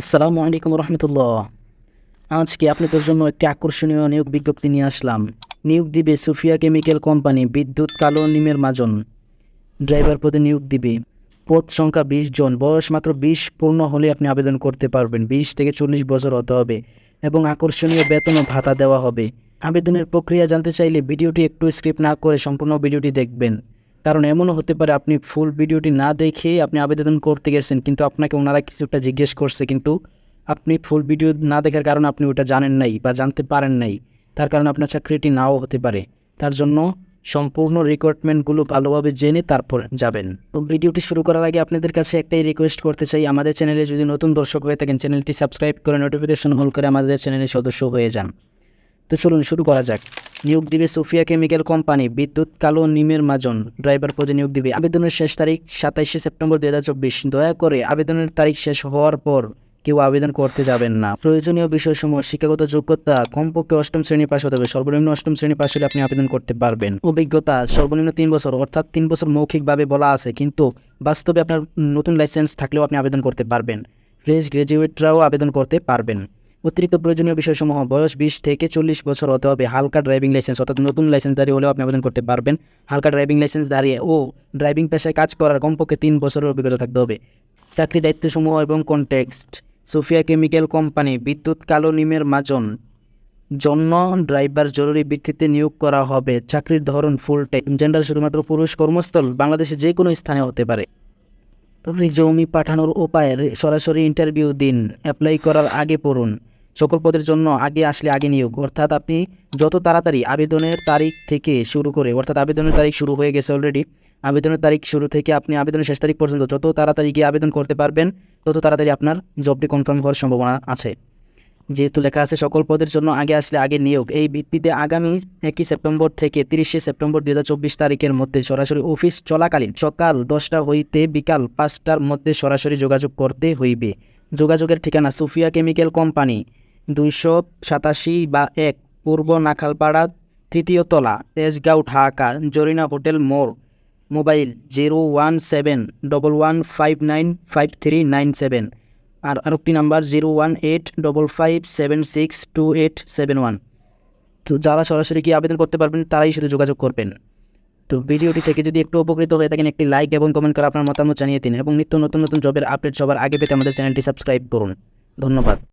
আসসালামু আলাইকুম রহমতুল্লাহ। আজকে আপনাদের জন্য একটি আকর্ষণীয় নিয়োগ বিজ্ঞপ্তি নিয়ে আসলাম। নিয়োগ দিবে সুফিয়া কেমিক্যাল কোম্পানি বিদ্যুৎ কালো নিমের মাজন। ড্রাইভার পদে নিয়োগ দিবে। পদ সংখ্যা বিশ জন। বয়স মাত্র বিশ, পূর্ণ হলে আপনি আবেদন করতে পারবেন। বিশ থেকে চল্লিশ বছর হতে হবে এবং আকর্ষণীয় বেতন ও ভাতা দেওয়া হবে। আবেদনের প্রক্রিয়া জানতে চাইলে ভিডিওটি একটু স্ক্রিপ্ট না করে সম্পূর্ণ ভিডিওটি দেখবেন। কারণ এমনও হতে পারে আপনি ফুল ভিডিওটি না দেখে আপনি আবেদন করতে গেছেন, কিন্তু আপনাকে ওনারা কিছুটা জিজ্ঞেস করছে, কিন্তু আপনি ফুল ভিডিও না দেখার কারণে আপনি ওটা জানেন নাই বা জানতে পারেন নাই। তার কারণে আপনার চাকরিটি নাও হতে পারে। তার জন্য সম্পূর্ণ রিক্রুটমেন্টগুলো ভালোভাবে জেনে তারপর যাবেন। তো ভিডিওটি শুরু করার আগে আপনাদের কাছে একটাই রিকোয়েস্ট করতে চাই, আমাদের চ্যানেলে যদি নতুন দর্শক হয়ে থাকেন চ্যানেলটি সাবস্ক্রাইব করে নোটিফিকেশন হল করে আমাদের চ্যানেলের সদস্য হয়ে যান। তো চলুন শুরু করা যাক। নিয়োগ দিবে সোফিয়া কেমিক্যাল কোম্পানি, বিদ্যুৎ, কালো, নিমের মাজন। ড্রাইভার পদে নিয়োগ দিবে। আবেদনের শেষ তারিখ সাতাইশে সেপ্টেম্বর দু হাজার চব্বিশ। দয়া করে আবেদনের তারিখ শেষ হওয়ার পর কেউ আবেদন করতে যাবেন না। প্রয়োজনীয় বিষয়সমূহ, শিক্ষাগত যোগ্যতা, কমপক্ষে অষ্টম শ্রেণি পাশ হতে হবে। সর্বনিম্ন অষ্টম শ্রেণি পাশ হলে আপনি আবেদন করতে পারবেন। অভিজ্ঞতা, সর্বনিম্ন তিন বছর, অর্থাৎ তিন বছর মৌখিকভাবে বলা আছে, কিন্তু বাস্তবে আপনার নতুন লাইসেন্স থাকলেও আপনি আবেদন করতে পারবেন। ফ্রেশ গ্রাজুয়েটরাও আবেদন করতে পারবেন। অতিরিক্ত প্রয়োজনীয় বিষয়সমূহ, বয়স বিশ থেকে চল্লিশ বছর হতে হবে, হালকা ড্রাইভিং লাইসেন্স অর্থাৎ নতুন লাইসেন্স দাঁড়িয়ে হলেও আপনি আবেদন করতে পারবেন। হালকা ড্রাইভিং লাইসেন্স দাঁড়িয়ে ও ড্রাইভিং পেশায় কাজ করার কমপক্ষে তিন বছরের অভিজ্ঞতা থাকতে হবে। চাকরি দায়িত্বসমূহ এবং কনটেক্সট সোফিয়া কেমিক্যাল কোম্পানি বিদ্যুৎ কালো নিমের মাজন, জন্য ড্রাইভার জরুরি ভিত্তিতে নিয়োগ করা হবে, চাকরির ধরন ফুল টাইম জেন্ডার শুধুমাত্র পুরুষ কর্মস্থল বাংলাদেশে যে কোনো স্থানে হতে পারে। জমি পাঠানোর উপায়ের সরাসরি ইন্টারভিউ দিন অ্যাপ্লাই করার আগে পড়ুন। সকল পদের জন্য আগে আসলে আগে নিয়োগ। অর্থাৎ আপনি যত তাড়াতাড়ি আবেদনের তারিখ থেকে শুরু করে, অর্থাৎ আবেদনের তারিখ শুরু হয়ে গেছে অলরেডি আবেদনের তারিখ শুরু থেকে আপনি আবেদনের শেষ তারিখ পর্যন্ত যত তাড়াতাড়ি গিয়ে আবেদন করতে পারবেন, তত তাড়াতাড়ি আপনার জবটি কনফার্ম হওয়ার সম্ভাবনা আছে। যেহেতু লেখা আছে সকল পদের জন্য আগে আসলে আগে নিয়োগ, এই ভিত্তিতে আগামী একই সেপ্টেম্বর থেকে তিরিশে সেপ্টেম্বর দু হাজার চব্বিশ তারিখের মধ্যে সরাসরি অফিস চলাকালীন সকাল দশটা হইতে বিকাল পাঁচটার মধ্যে সরাসরি যোগাযোগ করতে হইবে। যোগাযোগের ঠিকানা সুফিয়া কেমিক্যাল কোম্পানি দুইশো সাতাশি বা এক, পূর্ব নাখালপাড়া, তৃতীয় তলা, তেজগাঁও, ঢাকা, জরিনা হোটেল মোড়, mobile zero one seven double one five nine five three nine seven আর আরেকটি number zero one eight double five seven six two eight seven one. তো যারা সরাসরি কি আবেদন করতে পারবেন, তারাই শুধু যোগাযোগ করবেন। তো ভিডিওটি থেকে যদি একটু উপকৃত হয়ে থাকেন, একটি লাইক এবং কমেন্ট করে আপনার মতামত জানিয়ে দিন এবং নিত্য নতুন নতুন জবের আপডেট সবার আগে পেতে আমাদের চ্যানেলটি সাবস্ক্রাইব করুন। ধন্যবাদ।